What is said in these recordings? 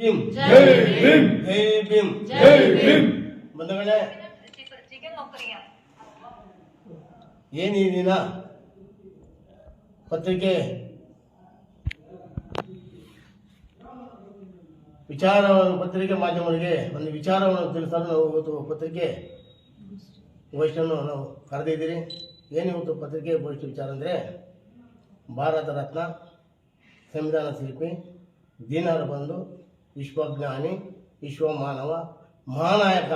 ಭೀಮ್. ಜೈ ಭೀಮ್. ಜೈ ಭೀಮ್. ಜೈ ಭೀಮ್. ಬಂಧುಗಳೇ ಏನು ಈ ದಿನ? ಪತ್ರಿಕೆ ವಿಚಾರವನ್ನು ಪತ್ರಿಕೆ ಮಾಧ್ಯಮಗಳಿಗೆ ಒಂದು ವಿಚಾರವನ್ನು ತಿಳಿಸಲು ನಾವು ಇವತ್ತು ಪತ್ರಿಕೆ ಗೋಷ್ಠಿಯನ್ನು ನಾವು ಕರೆದಿದ್ದೀರಿ ಏನು ಇವತ್ತು ಪತ್ರಿಕೆ ಗೋಷ್ಠಿ ವಿಚಾರ ಅಂದರೆ? ಭಾರತ ರತ್ನ ಸಂವಿಧಾನ ಶಿಲ್ಪಿ ದೀನರ ಬಂಧು ವಿಶ್ವಜ್ಞಾನಿ, ವಿಶ್ವಮಾನವ, ಮಹಾನಾಯಕ.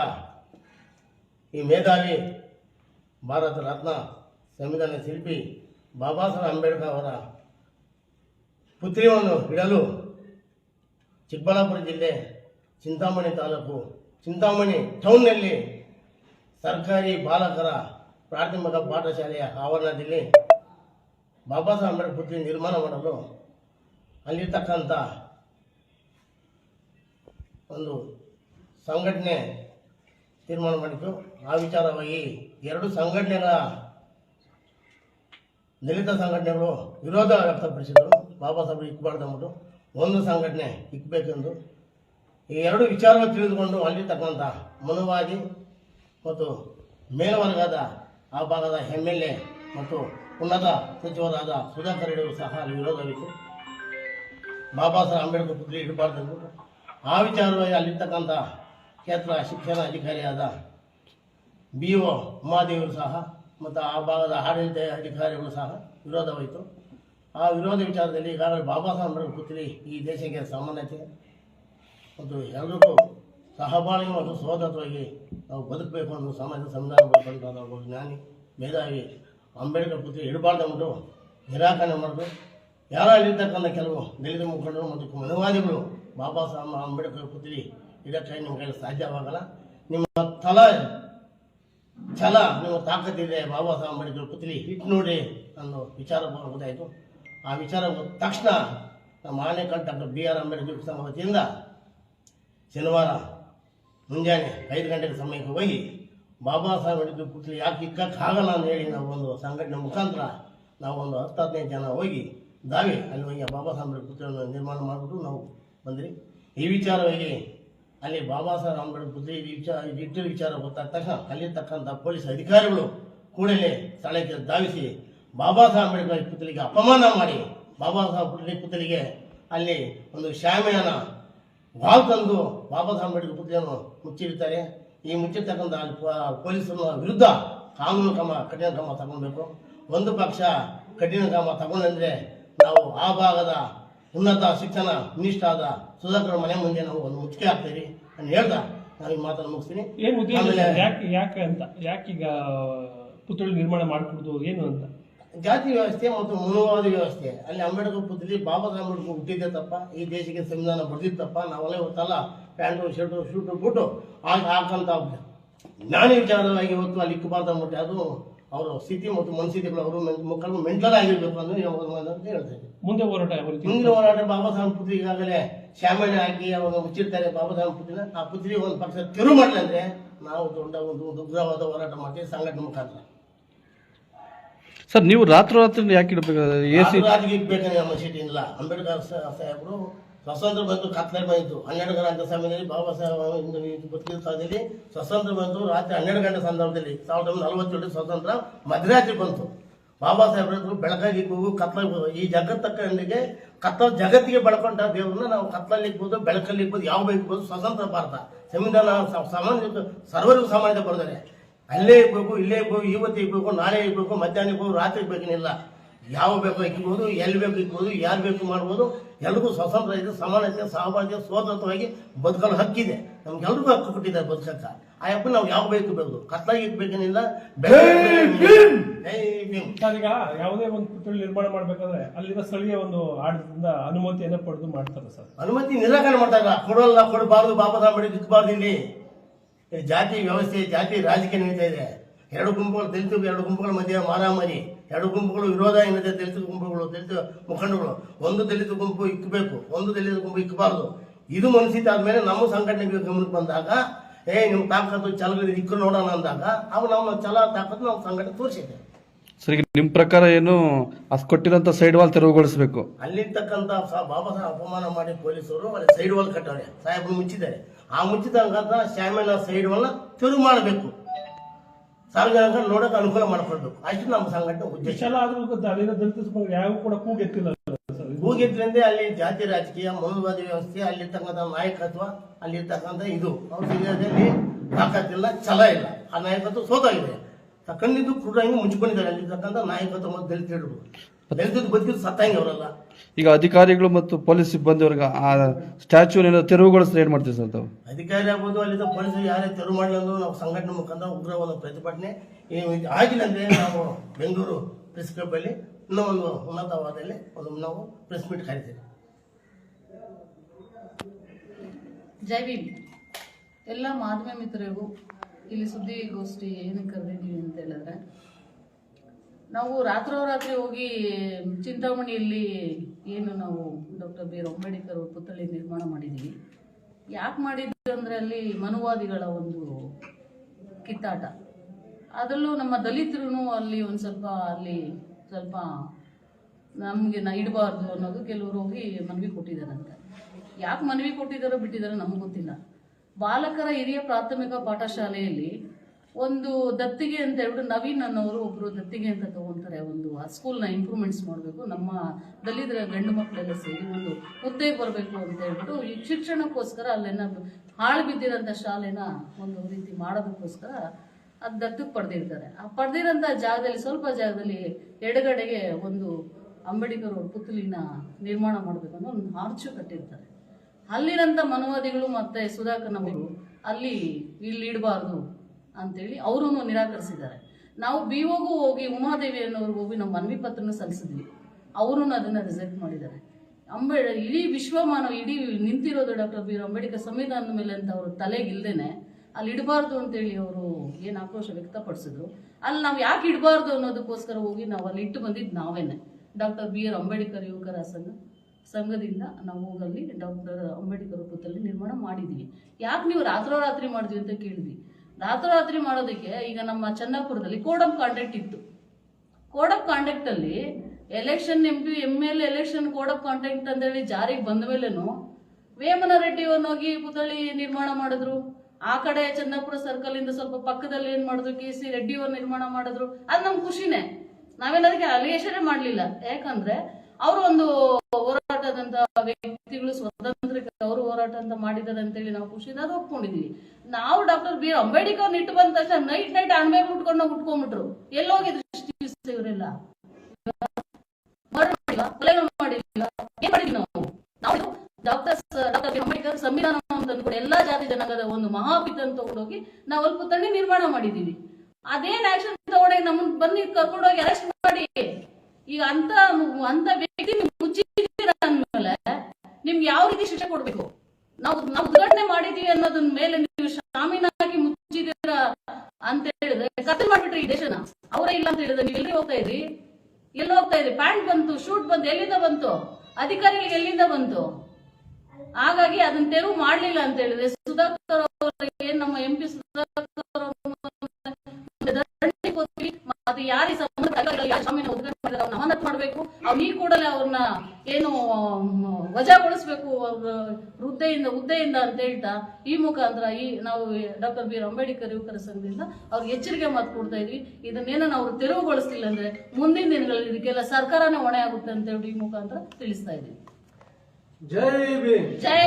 ಈ ಮೇಧಾವಿ ಭಾರತ ರತ್ನ ಸಂವಿಧಾನ ಶಿಲ್ಪಿ ಬಾಬಾ ಸಾಹೇಬ್ ಅಂಬೇಡ್ಕರ್ ಅವರ ಪುತ್ರಿಯನ್ನು ಇಡಲು ಚಿಕ್ಕಬಳ್ಳಾಪುರ ಜಿಲ್ಲೆ ಚಿಂತಾಮಣಿ ತಾಲೂಕು, ಚಿಂತಾಮಣಿ ಟೌನ್ನಲ್ಲಿ ಸರ್ಕಾರಿ ಬಾಲಕರ ಪ್ರಾಥಮಿಕ ಪಾಠಶಾಲೆಯ ಆವರಣದಲ್ಲಿ ಬಾಬಾ ಸಾಹೇಬ್ ಅಂಬೇಡ್ಕರ್ ಪುತ್ರಿ ನಿರ್ಮಾಣ ಮಾಡಲು ಅಲ್ಲಿರ್ತಕ್ಕಂಥ ಒಂದು ಸಂಘಟನೆ ತೀರ್ಮಾನ ಮಾಡಿತು ಆ ವಿಚಾರವಾಗಿ ಎರಡು ಸಂಘಟನೆಗಳ ದಲಿತ ಸಂಘಟನೆಗಳು ವಿರೋಧ ವ್ಯಕ್ತಪಡಿಸಿದರು ಬಾಬಾ ಸಾಹೇಬ್ ಇಕ್ಬಾರ್ದು ಅಂದ್ಬಿಟ್ಟು ಒಂದು ಸಂಘಟನೆ ಇಕ್ಕಬೇಕೆಂದು ಈ ಎರಡು ವಿಚಾರಗಳು ತಿಳಿದುಕೊಂಡು ಅಲ್ಲಿರ್ತಕ್ಕಂಥ ಮನುವಾದಿ ಮತ್ತು ಮೇಲ್ವರ್ಗದ ಆ ಭಾಗದ ಎಂ ಎಲ್ ಎ ಮತ್ತು ಉನ್ನತ ಸಚಿವರಾದ ಸುಧಾಕರ್ ರೆಡ್ಡಿಯವರು ಸಹ ಅಲ್ಲಿ ವಿರೋಧವಿತ್ತು. ಬಾಬಾ ಸಾಹೇಬ್ ಅಂಬೇಡ್ಕರ್ ಪುತ್ರಿ ಇಡಬಾರ್ದು ಆ ವಿಚಾರವಾಗಿ ಅಲ್ಲಿರ್ತಕ್ಕಂಥ ಕ್ಷೇತ್ರ ಶಿಕ್ಷಣ ಅಧಿಕಾರಿಯಾದ ಬಿ ಒ ಉಮಾದೇವರು ಸಹ ಮತ್ತು ಆ ಭಾಗದ ಆಡಳಿತ ಅಧಿಕಾರಿಗಳು ಸಹ ವಿರೋಧವಾಯಿತು. ಆ ವಿರೋಧ ವಿಚಾರದಲ್ಲಿ ಈಗಾಗಲೇ ಬಾಬಾ ಸಾಹೇಬ್ರ ಪುತ್ರಿ ಈ ದೇಶಕ್ಕೆ ಸಮಾನತೆ ಮತ್ತು ಎಲ್ಲರಿಗೂ ಸಹಬಾಳ್ವೆ ಮತ್ತು ಸೋದರವಾಗಿ ನಾವು ಬದುಕಬೇಕು ಅನ್ನೋ ಸಮಾಜ ಸಂವಿಧಾನ ಬರ್ತಕ್ಕಂಥ ಒಬ್ಬ ಜ್ಞಾನಿ, ಮೇಧಾವಿ ಅಂಬೇಡ್ಕರ್ ಪುತ್ರಿ ಇಡಬಾರ್ದು ನಿರಾಕರಣೆ ಮಾಡಿದ್ರು ಯಾರೋ ಕೆಲವು ದಲಿತ ಮುಖಂಡರು ಮತ್ತು ಮನವಾದಿಗಳು ಬಾಬಾ ಸಾಹೇಬ್ ಅಂಬೇಡ್ಕರ್ ಪುತ್ರಿ ಇದಕ್ಕೆ ನಿಮ್ಗೆ ಸಾಧ್ಯವಾಗಲ್ಲ. ನಿಮ್ಮ ತಲ, ಛಲ, ನಿಮ್ಮ ತಾಕತ್ತಿದೆ ಬಾಬಾ ಸಾಹೇಬ್ ಅಂಬೇಡ್ಕರ್ ಪುತ್ರಿ ಇಟ್ಟು ನೋಡಿ ಅನ್ನೋ ವಿಚಾರ ಗೊತ್ತಾಯಿತು. ಆ ವಿಚಾರ ಗೊತ್ತ ತಕ್ಷಣ ನಮ್ಮ Anekal doctor B R Ambedkar ಸಂಘ ವತಿಯಿಂದ ಶನಿವಾರ ಮುಂಜಾನೆ ಐದು ಗಂಟೆಗೆ ಸಮಯಕ್ಕೆ ಹೋಗಿ ಬಾಬಾ ಸಾಹೇಬ್ ಅಂಬೇಡ್ಕರ್ ಪುತ್ರಿ ಯಾಕೆ ಇಕ್ಕಕ್ಕಾಗಲ್ಲ ಅಂತ ಹೇಳಿ ನಾವು ಒಂದು ಸಂಘಟನೆ ಮುಖಾಂತರ ನಾವು ಒಂದು ಹತ್ತು ಹದಿನೈದು ಜನ ಹೋಗಿ ದಾವಿ ಅಲ್ಲಿ ಹೋಗಿ ಬಾಬಾ ಸಾಹೇಬ್ ಅಂಬೇಡ್ಕರ್ ಪುತ್ರಿಯನ್ನು ನಿರ್ಮಾಣ ಮಾಡಿಬಿಟ್ಟು ನಾವು ಬಂದ್ರಿ? ಈ ವಿಚಾರವಾಗಿ ಅಲ್ಲಿ ಬಾಬಾ ಸಾಹೇಬ್ ಅಂಬೇಡ್ಕರ್ ಪುತ್ರಿ ಈ ವಿಚಾರ ಇಟ್ಟಿರೋ ವಿಚಾರ ಗೊತ್ತಾದ ತಕ್ಷಣ ಅಲ್ಲಿರ್ತಕ್ಕಂಥ ಪೊಲೀಸ್ ಅಧಿಕಾರಿಗಳು ಕೂಡಲೇ ಸ್ಥಳಕ್ಕೆ ಧಾವಿಸಿ ಬಾಬಾ ಸಾಹೇಬ್ ಅಂಬೇಡ್ಕರ್ ಪುತ್ರಿಗೆ ಅಪಮಾನ ಮಾಡಿ, ಬಾಬಾ ಸಾಹೇಬ್ ಪುತ್ರಿಗೆ ಅಲ್ಲಿ ಒಂದು ಶಾಮಿಯಾನ ವಾಲ್ ತಂದು ಬಾಬಾ ಸಾಹೇಬ್ ಅಂಬೇಡ್ಕರ್ ಪುತ್ರಿಯನ್ನು ಮುಚ್ಚಿರ್ತಾರೆ ಈ ಮುಚ್ಚಿರ್ತಕ್ಕಂಥ ಪೊಲೀಸರ ವಿರುದ್ಧ ಕಾನೂನು ಕ್ರಮ, ಕಠಿಣ ಕ್ರಮ ತಗೊಳ್ಬೇಕು. ಒಂದು ಪಕ್ಷ ಕಠಿಣ ಕ್ರಮ ತಗೊಂಡಂದ್ರೆ ನಾವು ಆ ಭಾಗದ ಉನ್ನತ ಶಿಕ್ಷಣ ಮಿನಿಸ್ಟರ್ ಆದ ಸುಧಾಕರ್ ಮನೆ ಮುಂದೆ ನಾವು ಒಂದು ಮುಚ್ಚಿಗೆ ಹಾಕ್ತೀವಿ ಅಂತ ಹೇಳ್ದ. ನಾನು ಈ ಮಾತನ್ನು ಮುಗಿಸ್ತೀನಿ. ಏನು ಉದ್ದೇಶ? ಯಾಕೆ ಯಾಕೆ ಅಂತ? ಯಾಕೀಗ ಪುತ್ಥಳಿ ನಿರ್ಮಾಣ ಮಾಡಿಕೊಡ್ದು ಏನು ಅಂತ? ಜಾತಿ ವ್ಯವಸ್ಥೆ ಮತ್ತು ಮನುವಾದಿ ವ್ಯವಸ್ಥೆ. ಅಲ್ಲಿ ಅಂಬೇಡ್ಕರ್ ಪುತ್ರಿ ಬಾಬಾ ಸಾಹೇಬ್ ಅಂಬೇಡ್ಕರ್ ಹುಟ್ಟಿದ್ದೆ ತಪ್ಪ. ಈ ದೇಶಕ್ಕೆ ಸಂವಿಧಾನ ಬರ್ದಿತ್ತಪ್ಪ ನಾವೆಲ್ಲ ಇವತ್ತಲ್ಲ ಪ್ಯಾಂಟು ಶರ್ಟು ಶೂಟು ಬೂಟು. ಆಗ ಹಾಕಂತ ಜ್ಞಾನಿ ವಿಚಾರವಾಗಿ ಇವತ್ತು ಅಲ್ಲಿ ಇಕ್ಕಬಾರ್ದು ಅಂದ್ಬಿಟ್ಟು ಅದು ಅವರ ಸ್ಥಿತಿ ಮತ್ತು ಮನಸ್ಥಿತಿಗಳು ಅವರು ಮಕ್ಕಳು ಮೆಂಟಲ್ ಆಗಿರ್ಬೇಕು ಅಂದ್ರೆ ನಾವು ಅಂತ ಹೇಳ್ತೇವೆ ಮುಂದೆ ಹೋರಾಟ ಮುಂದಿನ ಹೋರಾಟ ಬಾಬಾ ಸಾಹೇಬ್ ಪುತ್ರಿ ಈಗಾಗಲೇ ಶ್ಯಾಮಣ್ಣ ಹಾಕಿ ಅವಾಗ ಮುಚ್ಚಿರ್ತಾರೆ. ಬಾಬಾ ಸಾಹೇಬ್ ಪುತ್ರಿನ ಆ ಪುತ್ರಿ ಒಂದು ಪಕ್ಷ ತಿರು ಮಾಡಲಿ ಅಂದ್ರೆ ನಾವು ದೊಡ್ಡ ಒಂದು ಉಗ್ರವಾದ ಹೋರಾಟ ಮಾಡ್ತೀವಿ ಸಂಘಟನೆ ಮುಖಾಂತರ. ಸರ್ ನೀವು ರಾತ್ರಿ ರಾತ್ರಿ ಯಾಕೆ ಇಡಬೇಕು ಎ ಸಿ ರಾಜಕೀಯ ಬೇಕಂದ್ರೆ ನಮ್ಮ ಸಿಟಿ ಇಲ್ಲ ಅಂಬೇಡ್ಕರ್ ಸ- ಸಾಹೇಬರು ಸ್ವತಂತ್ರ ಬಂತು ಕತ್ಲೆ ಬಂತು. ಹನ್ನೆರಡು ಗಂಟೆ ಸಮಯದಲ್ಲಿ ಬಾಬಾ ಸಾಹೇಬ್ ಬದುಕಿದ ಕಾಲದಲ್ಲಿ ಸ್ವತಂತ್ರ ಬಂತು. ರಾತ್ರಿ ಹನ್ನೆರಡು ಗಂಟೆ ಸಂದರ್ಭದಲ್ಲಿ ಸಾವಿರದ ಒಂಬೈನೂರ ನಲವತ್ತೇಳು ಸ್ವತಂತ್ರ ಮಧ್ಯರಾತ್ರಿ ಬಂತು. ಬಾಬಾ ಸಾಹೇಬ್ರದ್ದು ಬೆಳಕಾಗಿ ಕತ್ಲಾಗಿ ಇಕ್ಬೋದು ಈ ಜಗತ್ತಕ್ಕೆ ಕತ್ತ ಜಗತ್ತಿಗೆ ಬೆಳ್ಕೊಂಡ ದೇವ್ರನ್ನ ನಾವು ಕತ್ಲಲ್ಲಿ ಇಕ್ಬೋದು, ಬೆಳಕಲ್ಲಿ ಇಕ್ಬೋದು ಯಾವ ಬೇಕು ಇಕ್ಬೋದು, ಸ್ವತಂತ್ರ ಭಾರತ. ಸಂವಿಧಾನ ಸಾಮಾನ್ಯ ಸರ್ವರಿಗೂ ಸಾಮಾನ್ಯತೆ ಬರ್ತಾರೆ ಅಲ್ಲೇ ಇರ್ಬೇಕು ಇಲ್ಲೇ ಇರ್ಬೇಕು ಇವತ್ತು ಇರ್ಬೇಕು ನಾಳೆ ಇರ್ಬೇಕು ಮಧ್ಯಾಹ್ನ ಇರ್ಬೇಕು ರಾತ್ರಿ ಇರ್ಬೇಕೇನಿಲ್ಲ ಯಾವ ಬೇಕು ಇಕ್ಬೋದು ಎಲ್ಲಿ ಬೇಕು ಇಕ್ಬೋದು ಯಾರು ಬೇಕು ಮಾಡ್ಬೋದು ಎಲ್ರಿಗೂ ಸ್ವತಂತ್ರ ಇದೆ ಸಮಾನತೆ ಸಹಭಾಗ್ಯ ಸ್ವತಂತ್ರವಾಗಿ ಬದುಕಲು ಹಕ್ಕಿದೆ ನಮ್ಗೆಲ್ರಿಗೂ ಹಕ್ಕು ಕೊಟ್ಟಿದ್ದಾರೆ ಬದುಕಕ್ಕ. ಆ ಹಕ್ಕು ನಾವು ಯಾವ ಬೇಕು ಬೇಕು. ಕತ್ಲಾಗಿ ಇಕ್ಬೇಕೇನಿಲ್ಲ ಈಗ ಯಾವುದೇ ಒಂದು ಪುತ್ಥಳಿ ನಿರ್ಮಾಣ ಮಾಡ್ಬೇಕಾದ್ರೆ ಅಲ್ಲಿನ ಸ್ಥಳೀಯ ಒಂದು ಆಡಳಿತದಿಂದ ಅನುಮತಿಯನ್ನು ಪಡೆದು ಮಾಡ್ತಾರೆ ಸರ್. ಅನುಮತಿ ನಿರಾಕರಣೆ ಮಾಡ್ತಾರ ಕೊಡೋಲ್ಲ ಕೊಡಬಾರ್ದು ಬಾಬಾ ಮಾಡಿ ಇಕ್ಬಾರ್ದು ಇಲ್ಲಿ. ಇಲ್ಲಿ ಜಾತಿ ವ್ಯವಸ್ಥೆ ಜಾತಿ ರಾಜಕೀಯ ನಡೀತಾ ಇದೆ. ಎರಡು ಗುಂಪುಗಳು ದಲಿತ ಎರಡು ಗುಂಪುಗಳ ಮಧ್ಯೆ ಮಾರಾಮಾರಿ. ಎರಡು ಗುಂಪುಗಳು ವಿರೋಧ ಏನಿದೆ ದಲಿತ ಗುಂಪುಗಳು ದಲಿತ ಮುಖಂಡಗಳು ಒಂದು ದಲಿತ ಗುಂಪು ಇಕ್ಕಬೇಕು ಒಂದು ದಲಿತ ಗುಂಪು ಇಕ್ಕಬಾರ್ದು ಇದು ಮನಸ್ಸಿತ್ತು ಆದ್ಮೇಲೆ ನಮ್ಮ ಸಂಘಟನೆಗೆ ಗಮನಕ್ಕೆ ಬಂದಾಗ ಏ ನಿಮ್ಮ ತಾಕತ್ತು ಛಲಗಳು ಇಕ್ಕು ನೋಡೋಣ ಅಂದಾಗ ಅವು ನಮ್ಮ ಛಲ ತಾಕತ್ತು ನಾವು ಸಂಘಟನೆ ತೋರಿಸಿದೆ. ಸರಿ ನಿಮ್ಮ ಪ್ರಕಾರ ಏನು ಅಸ್ ಕೊಟ್ಟಿರೋಂಥ ಸೈಡ್ ವಾಲ್ ತೆರವುಗೊಳಿಸಬೇಕು? ಅಲ್ಲಿರ್ತಕ್ಕಂಥ ಬಾಬಾ ಸಾಹೇಬ್ ಅಪಮಾನ ಮಾಡಿ ಪೊಲೀಸರು ಅಲ್ಲಿ ಸೈಡ್ ವಾಲ್ ಕಟ್ಟವ್ರೆ. ಸಾಹೇಬರು ಮುಚ್ಚಿದ್ದಾರೆ. ಆ ಮುಚ್ಚಿದಂತ ಶಾಮಿನ ಸೈಡ್ ವಾಲ್ನ ತೆರವು ಮಾಡಬೇಕು. ಸಾರ್ವಜನಿಕ ನೋಡೋಕೆ ಅನುಕೂಲ ಮಾಡ್ಕೊಳ್ಬೇಕು. ಅಷ್ಟು ನಮ್ಮ ಸಂಘಟನೆ ಉದ್ದೇಶ. ಇಷ್ಟೆಲ್ಲ ಆದ್ರೂ ಗೊತ್ತಾ ಅಲ್ಲಿನ ದಲಿತ ಯಾವ ಕೂಡ ಕೂಗೆತ್ತಿಲ್ಲ ಇದು. ಅಲ್ಲಿ ಜಾತಿ ರಾಜಕೀಯ ಮೌಲ್ಯವಾದಿ ವ್ಯವಸ್ಥೆ ಅಲ್ಲಿರ್ತಕ್ಕಂಥ ನಾಯಕತ್ವ ಅಲ್ಲಿರ್ತಕ್ಕಂಥ ಇದು. ಅವ್ರ ಸಮಾಜದಲ್ಲಿ ತಾಕತ್ತಿಲ್ಲ ಛಲ ಇಲ್ಲ. ಆ ನಾಯಕತ್ವ ಸೋತಾಗಿದೆ. ಕಣ್ಣಿದ್ದು ಕ್ರೂರ ಹಿಂಗೆ ಮುಂಚಿಕೊಂಡಿದ್ದಾರೆ. ಅಲ್ಲಿರ್ತಕ್ಕಂಥ ನಾಯಕತ್ವ ಮತ್ತು ದಲಿತರು. ದಲಿತದ ಬದುಕಿದ್ರು ಸತ್ತಂಗೆ ಅವರೆಲ್ಲ. ಈಗ ಅಧಿಕಾರಿಗಳು ಮತ್ತು ಪೊಲೀಸ್ ಸಿಬ್ಬಂದಿಯವ್ರಿಗೆ ಆ ಸ್ಟ್ಯಾಚ್ಯೂನ ತೆರವುಗೊಳಿಸಿದ್ರೆ ಏನು ಮಾಡ್ತೀವಿ ಸರ್ ತಾವು? ಅಧಿಕಾರಿ ಆಗ್ಬೋದು ಅಲ್ಲಿದ್ದ ಪೊಲೀಸ್ ಯಾರೇ ತೆರವು ಮಾಡಲಿ ಅಂದ್ರು ನಾವು ಸಂಘಟನೆ ಮುಖಾಂತರ ಉಗ್ರವಾದ ಒಂದು ಪ್ರತಿಭಟನೆ ಈ ಇದು ಆಗಿಲ್ಲ ಅಂದ್ರೆ ನಾವು ಬೆಂಗಳೂರು ಪ್ರೆಸ್ ಕ್ಲಬ್ಬಲ್ಲಿ ಇನ್ನೂ ಒಂದು ಉನ್ನತವಾದಲ್ಲಿ ಒಂದು ನಾವು ಪ್ರೆಸ್ ಮೀಟ್ ಕರಿತೀವಿ. ಜೈ ಎಲ್ಲ ಮಾಧ್ಯಮ ಮಿತ್ರರಿಗೂ ಇಲ್ಲಿ ಸುದ್ದಿಗೋಷ್ಠಿ ಏನಕ್ಕೆ ಕರೆದಿದ್ದೀವಿ ನಾವು ರಾತ್ರೋರಾತ್ರಿ ಹೋಗಿ ಚಿಂತಾಮಣಿಯಲ್ಲಿ ಏನು ನಾವು ಡಾಕ್ಟರ್ ಬಿ ಆರ್ ಅಂಬೇಡ್ಕರ್ ಅವ್ರ ಪುತ್ಥಳಿ ನಿರ್ಮಾಣ ಮಾಡಿದ್ದೀವಿ ಯಾಕೆ ಮಾಡಿದ್ವಿ ಅಂದರೆ ಅಲ್ಲಿ ಮನುವಾದಿಗಳ ಒಂದು ಕಿತ್ತಾಟ. ಅದರಲ್ಲೂ ನಮ್ಮ ದಲಿತರು ಅಲ್ಲಿ ಒಂದು ಸ್ವಲ್ಪ ಅಲ್ಲಿ ಸ್ವಲ್ಪ ನಮಗೆ ನಾ ಇಡಬಾರ್ದು ಅನ್ನೋದು ಕೆಲವರು ಹೋಗಿ ಮನವಿ ಕೊಟ್ಟಿದ್ದಾರಂತೆ. ಯಾಕೆ ಮನವಿ ಕೊಟ್ಟಿದ್ದಾರೋ ಬಿಟ್ಟಿದ್ದಾರೋ ನಮ್ಗೆ ಗೊತ್ತಿಲ್ಲ. ಬಾಲಕರ ಹಿರಿಯ ಪ್ರಾಥಮಿಕ ಪಾಠಶಾಲೆಯಲ್ಲಿ ಒಂದು ದತ್ತಿಗೆ ಅಂತ ಹೇಳ್ಬಿಟ್ಟು ನವೀನ್ ಅನ್ನೋರು ಒಬ್ರು ದತ್ತಿಗೆ ಅಂತ ತಗೊಂತಾರೆ. ಒಂದು ಆ ಸ್ಕೂಲ್ನ ಇಂಪ್ರೂವ್ಮೆಂಟ್ಸ್ ಮಾಡಬೇಕು. ನಮ್ಮ ದಲಿತರ ಗಂಡು ಮಕ್ಕಳೆಲ್ಲ ಸೇರಿ ಒಂದು ಹುದ್ದೆ ಬರಬೇಕು ಅಂತ ಹೇಳ್ಬಿಟ್ಟು ಈ ಶಿಕ್ಷಣಕ್ಕೋಸ್ಕರ ಅಲ್ಲೇನ ಹಾಳು ಬಿದ್ದಿರೋಂಥ ಶಾಲೆನ ಒಂದು ರೀತಿ ಮಾಡೋದಕ್ಕೋಸ್ಕರ ಅದು ದತ್ತಕ್ಕೆ ಪಡೆದಿರ್ತಾರೆ. ಆ ಪಡೆದಿರೋಂಥ ಜಾಗದಲ್ಲಿ ಸ್ವಲ್ಪ ಜಾಗದಲ್ಲಿ ಎಡಗಡೆಗೆ ಒಂದು ಅಂಬೇಡ್ಕರ್ ಅವ್ರ ಪುತ್ಲಿನ ನಿರ್ಮಾಣ ಮಾಡಬೇಕು ಅನ್ನೋ ಒಂದು ಆರ್ಚು ಕಟ್ಟಿರ್ತಾರೆ. ಅಲ್ಲಿರಂಥ ಮನುವಾದಿಗಳು ಮತ್ತೆ ಸುಧಾಕರ್ ಅಲ್ಲಿ ಇಲ್ಲಿ ಇಡಬಾರ್ದು. ಅಂತೇಳಿ ಅವರೂ ನಿರಾಕರಿಸಿದ್ದಾರೆ. ನಾವು ಬಿ ಒಗೂ ಹೋಗಿ ಉಮಾದೇವಿ ಅನ್ನೋರ್ಗೆ ಹೋಗಿ ನಮ್ಮ ಮನವಿ ಪತ್ರನ ಸಲ್ಲಿಸಿದ್ವಿ. ಅವರು ಅದನ್ನು ರಿಜೆಕ್ಟ್ ಮಾಡಿದ್ದಾರೆ. ಅಂಬೇಡ್ ಇಡೀ ವಿಶ್ವಮಾನವ, ಇಡೀ ನಿಂತಿರೋದು ಡಾಕ್ಟರ್ ಬಿ ಆರ್ ಅಂಬೇಡ್ಕರ್ ಸಂವಿಧಾನದ ಮೇಲೆ ಅಂತ ಅವರು ತಲೆಗಿಲ್ಲದೇನೆ ಅಲ್ಲಿ ಇಡಬಾರ್ದು ಅಂತೇಳಿ ಅವರು ಏನು ಆಕ್ರೋಶ ವ್ಯಕ್ತಪಡಿಸಿದ್ರು. ಅಲ್ಲಿ ನಾವು ಯಾಕೆ ಇಡಬಾರ್ದು ಅನ್ನೋದಕ್ಕೋಸ್ಕರ ಹೋಗಿ ನಾವು ಅಲ್ಲಿ ಇಟ್ಟು ಬಂದಿದ್ದು ನಾವೇನೆ. ಡಾಕ್ಟರ್ ಬಿ ಆರ್ ಅಂಬೇಡ್ಕರ್ ಯುವಕರ ಸಂಘ, ಸಂಘದಿಂದ ನಾವು ಹೋಗಲ್ಲಿ ಡಾಕ್ಟರ್ ಅಂಬೇಡ್ಕರ್ ಪುತ್ತಲ್ಲಿ ನಿರ್ಮಾಣ ಮಾಡಿದ್ವಿ. ಯಾಕೆ ನೀವು ರಾತ್ರೋರಾತ್ರಿ ಮಾಡಿದ್ವಿ ಅಂತ ಕೇಳಿದ್ವಿ. ರಾತ್ರೋರಾತ್ರಿ ಮಾಡೋದಕ್ಕೆ ಈಗ ನಮ್ಮ ಚನ್ನಾಪುರದಲ್ಲಿ ಕೋಡ್ ಆಫ್ ಕಾಂಡಕ್ಟ್ ಇತ್ತು. ಕೋಡ್ ಆಫ್ ಕಾಂಡಕ್ಟ್ ಅಲ್ಲಿ election M P M L election code of conduct ಅಂತ ಹೇಳಿ ಜಾರಿಗೆ ಬಂದ ಮೇಲೇನು ವೇಮನ ರೆಡ್ಡಿ ಹೋಗಿ ಪುತ್ಥಳಿ ನಿರ್ಮಾಣ ಮಾಡಿದ್ರು. ಆ ಕಡೆ ಚನ್ನಪುರ ಸರ್ಕಲ್ ಇಂದ ಸ್ವಲ್ಪ ಪಕ್ಕದಲ್ಲಿ ಏನ್ ಮಾಡಿದ್ರು, ಕೆ ಸಿ ರೆಡ್ಡಿ ನಿರ್ಮಾಣ ಮಾಡಿದ್ರು. ಅದು ನಮ್ ಖುಷಿನೇ. ನಾವೇನದಕ್ಕೆ ಅಲಿಗೇಷನ್ ಮಾಡ್ಲಿಲ್ಲ. ಯಾಕಂದ್ರೆ ಅವರು ಒಂದು ಹೋರಾಟದಂತ ವ್ಯಕ್ತಿಗಳು ಸ್ವತಂತ್ರ ಅವರು ಹೋರಾಟ ಅಂತ ಮಾಡಿದ್ದಾರೆ ಅಂತೇಳಿ ನಾವು ಖುಷಿಯಿಂದ ಅದು ಒಪ್ಕೊಂಡಿದೀವಿ. ನಾವು ಡಾಕ್ಟರ್ ಬಿ ಅಂಬೇಡ್ಕರ್ ಇಟ್ಟು ಬಂದ ತಕ್ಷಣ ನೈಟ್ ನೈಟ್ ಅಣ್ಮೆ ಮುಟ್ಕೊಂಡು ನಾವು ಉಟ್ಕೊಂಡ್ಬಿಟ್ರು ಎಲ್ಲೋಗಿದ್ರು ಇವರೆಲ್ಲ? ಏನ್ ನಾವು? ನಾವು ಡಾಕ್ಟರ್ ಡಾಕ್ಟರ್ ಅಂಬೇಡ್ಕರ್ ಸಂವಿಧಾನ ಅಂತ ಅಂದ್ಕೊಂಡು ಎಲ್ಲಾ ಜಾತಿ ಜನಾಂಗದ ಒಂದು ಮಹಾಪಿತ ತಗೊಂಡೋಗಿ ನಾವು ಅಲ್ಲಿ ಪುತ್ಥಳಿ ನಿರ್ಮಾಣ ಮಾಡಿದೀವಿ ಅದೇನ್ ಆಕ್ಷನ್ ತಗೊಂಡೋಗಿ ನಮ್ಮನ್ನ ಬನ್ನಿ ಕರ್ಕೊಂಡೋಗಿ ಅರೆಸ್ಟ್ ಮಾಡಿ? ಈಗ ಅಂತ ಅಂತ ವ್ಯಕ್ತಿ ಮುಚ್ಚಿದ್ದೀರ ಅಂದ್ಮೇಲೆ ನಿಮ್ಗೆ ಯಾವ ರೀತಿ ಶಿಕ್ಷೆ ಕೊಡ್ಬೇಕು? ನಾವು ನಾವು ಉದ್ಘಾಟನೆ ಮಾಡಿದೀವಿ ಅನ್ನೋದನ್ನ ಮೇಲೆ ನೀವು ಶಾಮೀನಾಗಿ ಮುಚ್ಚಿದ್ದೀರ ಅಂತ ಹೇಳಿದ್ರೆ ಕತ್ತಲ್ ಮಾಡ್ಬಿಟ್ರಿ ಈ ದೇಶನ ಅವರೇ ಇಲ್ಲ ಅಂತ ಹೇಳಿದ್ರೆ ನೀವು ಎಲ್ಲಿ ಹೋಗ್ತಾ ಇದ್ರಿ ಎಲ್ಲಿ ಹೋಗ್ತಾ ಇದ್ರಿ ಪ್ಯಾಂಟ್ ಎಲ್ಲಿಂದ ಬಂತು? ಅಧಿಕಾರಿಗಳಿಗೆ ಎಲ್ಲಿಂದ ಬಂತು? ಹಾಗಾಗಿ ಅದನ್ನ ತೆರವು ಮಾಡ್ಲಿಲ್ಲ ಅಂತ ಹೇಳಿದ್ರೆ ಸುಧಾಕರ್ ಅವರಿಗೆ ನಮ್ಮ ಎಂ ಪಿ ಸುಧಾಕರ್ ಅದು ಯಾರಿಗೆ ಸಂಬಂಧ ಮಾಡಬೇಕು ಈ ಕೂಡಲೇ ಅವ್ರನ್ನ ಏನು ವಜಾಗೊಳಿಸ್ಬೇಕು ಅವ್ರ ಹುದ್ದೆಯಿಂದ ಹುದ್ದೆಯಿಂದ ಅಂತ ಹೇಳ್ತಾ ಈ ಮುಖಾಂತರ ಈ ನಾವು ಡಾಕ್ಟರ್ ಬಿ. ಆರ್ ಅಂಬೇಡ್ಕರ್ ಯುವಕರ ಸಂಘದಿಂದ ಅವ್ರಿಗೆ ಎಚ್ಚರಿಕೆ ಮಾತು ಕೊಡ್ತಾ ಇದ್ವಿ. ಇದನ್ನೇನೋ ನಾವು ತೆರವುಗೊಳಿಸ್ತಿಲ್ಲ ಅಂದ್ರೆ ಮುಂದಿನ ದಿನಗಳಲ್ಲಿ ಇದಕ್ಕೆಲ್ಲ ಸರ್ಕಾರನೇ ಹೊಣೆ ಆಗುತ್ತೆ ಅಂತ ಹೇಳಿ ಈ ಮುಖಾಂತರ ತಿಳಿಸ್ತಾ ಇದ್ದೀವಿ ಜೈ ಜೈ